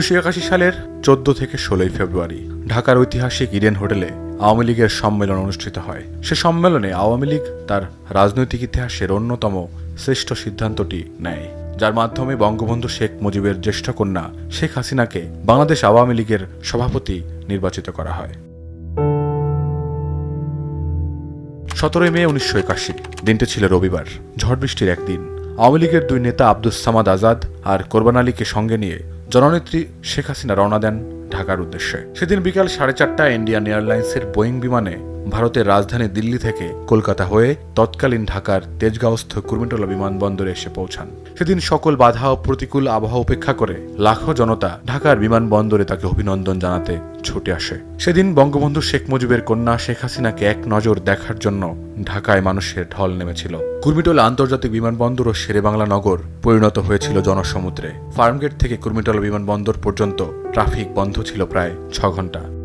উনিশশো একাশি সালের চোদ্দ থেকে ষোলোই ফেব্রুয়ারি ঢাকার ঐতিহাসিক ইডেন হোটেলে আওয়ামী লীগের সম্মেলন অনুষ্ঠিত হয়। সে সম্মেলনে আওয়ামী লীগ তার রাজনৈতিক ইতিহাসের অন্যতম শ্রেষ্ঠ সিদ্ধান্তটি নেয়, যার মাধ্যমে বঙ্গবন্ধু শেখ মুজিবের জ্যেষ্ঠ কন্যা শেখ হাসিনাকে বাংলাদেশ আওয়ামী লীগের সভাপতি নির্বাচিত করা হয়। সতেরোই মে উনিশশো একাশি, দিনটি ছিল রবিবার, ঝড় বৃষ্টির একদিন। আওয়ামী লীগের দুই নেতা আব্দুস সামাদ আজাদ আর কোরবান আলীকে সঙ্গে নিয়ে জননেত্রী শেখ হাসিনা রওনা দেন ঢাকার উদ্দেশ্যে। সেদিন বিকাল সাড়ে চারটায় ইন্ডিয়ান এয়ারলাইন্সের বোয়িং বিমানে ভারতের রাজধানী দিল্লি থেকে কলকাতা হয়ে তৎকালীন ঢাকার তেজগাঁওস্থ কুর্মিটোলা বিমানবন্দরে এসে পৌঁছান। সেদিন সকল বাধা ও প্রতিকূল আবহাওয়া উপেক্ষা করে লাখো জনতা ঢাকার বিমানবন্দরে তাকে অভিনন্দন জানাতে ছুটে আসে। সেদিন বঙ্গবন্ধু শেখ মুজিবের কন্যা শেখ হাসিনাকে এক নজর দেখার জন্য ঢাকায় মানুষের ঢল নেমেছিল। কুর্মিটোলা আন্তর্জাতিক বিমানবন্দর ও শেরেবাংলা নগর পরিণত হয়েছিল জনসমুদ্রে। ফার্মগেট থেকে কুর্মিটোলা বিমানবন্দর পর্যন্ত ট্রাফিক বন্ধ ছিল প্রায় ছ ঘণ্টা